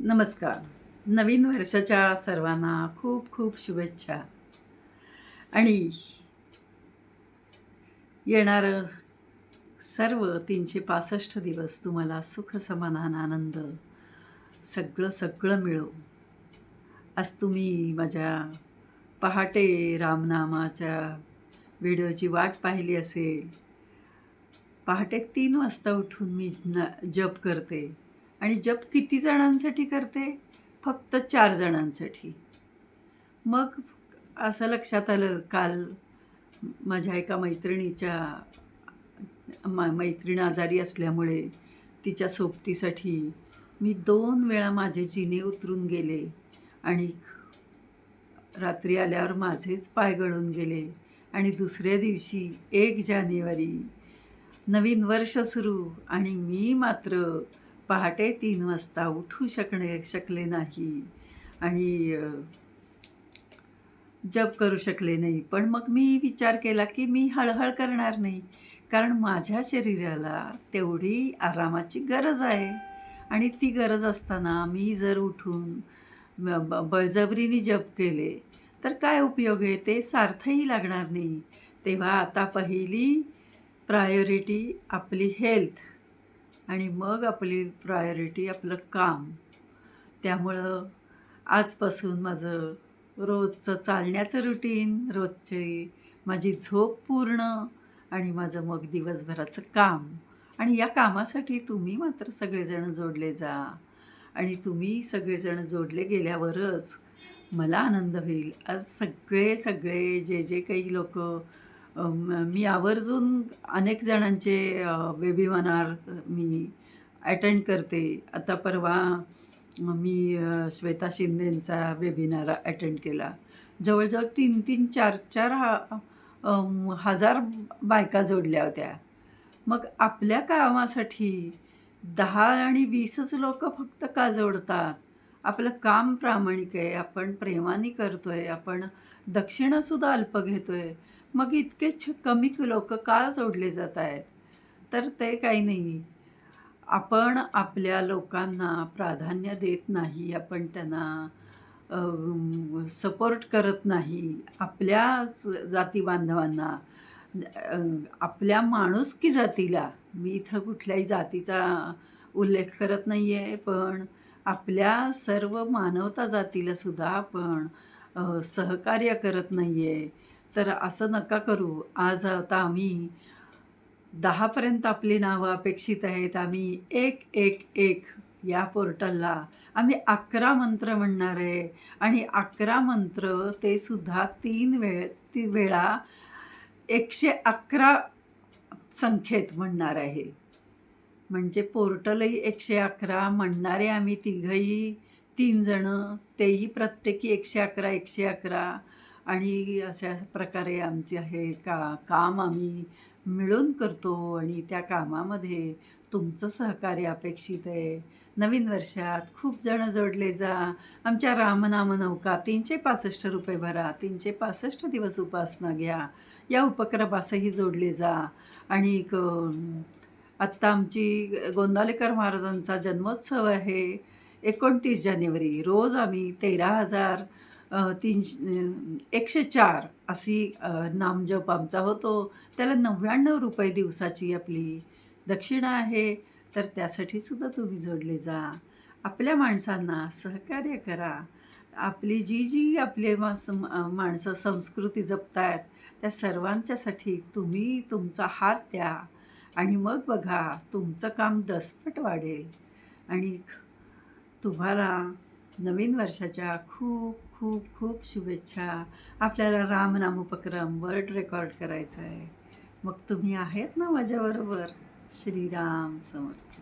नमस्कार. नवीन वर्षाच्या सर्वांना खूप खूप शुभेच्छा. आणि येणारं सर्व तीनशे पासष्ट दिवस तुम्हाला सुख समाधान आनंद सगळं सगळं मिळो. आज तुम्ही माझ्या पहाटे रामनामाच्या व्हिडिओची वाट पाहिली असेल. पहाटे तीन वाजता उठून मी न जप करते. आणि जप किती जणांसाठी करते? फक्त चार जणांसाठी. मग असं लक्षात आलं काल माझ्या एका मैत्रिणीच्या मा मैत्रीण आजारी असल्यामुळे तिच्या सोबतीसाठी मी दोन वेळा माझे जिने उतरून गेले आणि रात्री आल्यावर माझेच पाय गळून गेले आणि दुसऱ्या दिवशी एक जानेवारी नवीन वर्ष सुरू आणि मी मात्र पहाटे तीन वाजता उठू शकणे शकले नाही. आणि जप करू शकले नाही. पण मग मी विचार केला की मी हळहळ करणार नाही. कारण माझ्या शरीराला तेवढी आरामाची गरज आहे. आणि ती गरज असताना मी जर उठून बळजबरीने जप केले तर काय उपयोग आहे? ते सार्थही लागणार नाही. तेव्हा आता पहिली प्रायोरिटी आपली हेल्थ आणि मग आपली प्रायोरिटी आपलं काम. त्यामुळं आजपासून माझं रोजचं चालण्याचं रुटीन रोजची माझी झोप पूर्ण आणि माझं मग दिवसभराचं काम. आणि या कामासाठी तुम्ही मात्र सगळेजण जोडले जा. आणि तुम्ही सगळेजण जोडले गेल्यावरच मला आनंद होईल. आज सगळे सगळे जे जे काही लोक मी आवर्जून अनेक जणांचे वेबिनार मी अटेंड करते. आता परवा मी श्वेता शिंदेंचा वेबिनार अटेंड केला. जवळजवळ तीन तीन चार चार हा हजार बायका जोडल्या होत्या. मग आपल्या कामासाठी दहा आणि वीसच लोक फक्त का जोडतात? आपलं काम प्रामाणिक आहे आपण प्रेमाने करतो आहे आपण दक्षिणासुद्धा अल्प घेतो आहे मग इतके छ कमी लोक का जोडले जात आहेत? तर ते काही नाही. आपण आपल्या लोकांना प्राधान्य देत नाही आपण त्यांना सपोर्ट करत नाही. आपल्याच जाती बांधवांना आपल्या माणुसकी जातीला. मी इथं कुठल्याही जातीचा उल्लेख करत नाही आहे पण आपल्या सर्व मानवता जातीला सुद्धा आपण सहकार्य करत नाही आहे तर असं नका करू. आज आता आम्ही दहापर्यंत आपली नावं अपेक्षित आहेत. आम्ही एक एक एक या पोर्टलला. आम्ही अकरा मंत्र म्हणणार आहे. आणि अकरा मंत्र ते सुद्धा तीन वेळ ती वेळा एकशे अकरा संख्येत म्हणणार आहे. म्हणजे पोर्टलही एकशे अकरा म्हणणारे आम्ही तिघही तीन जणं तेही प्रत्येकी एकशे अकरा एकशे अकरा. आणि अशा प्रकारे आमचे हे का काम आम्ही मिळून करतो आणि त्या कामामध्ये तुमचं सहकार्य अपेक्षित आहे. नवीन वर्षात खूप जणं जोडले जा. आमच्या रामनाम नौका तीनशे पासष्ट रुपये भरा. तीनशे पासष्ट दिवस उपासना घ्या. या उपक्रमासही जोडले जा. आणि आत्ता आमची गोंदालेकर महाराजांचा जन्मोत्सव आहे एकोणतीस जानेवारी. रोज आम्ही तेरा हजार तीनशे एकशे चार अशी नामजप आमचा होतो. त्याला नव्याण्णव रुपये दिवसाची आपली दक्षिणा आहे. तर त्यासाठी सुद्धा तुम्ही जोडले जा. आपल्या माणसांना सहकार्य करा. आपली जी जी आपले मास माणसं संस्कृती जपतायत त्या सर्वांच्यासाठी तुम्ही तुमचा हात द्या. आणि मग बघा तुमचं काम दसपट वाढेल. आणि तुम्हाला नवीन वर्षाच्या खूप खूप खूप शुभेच्छा. आपल्याला रामनाम उपक्रम वर्ड रेकॉर्ड करायचा आहे मग तुम्ही आहेत ना माझ्याबरोबर श्रीराम समर्थ.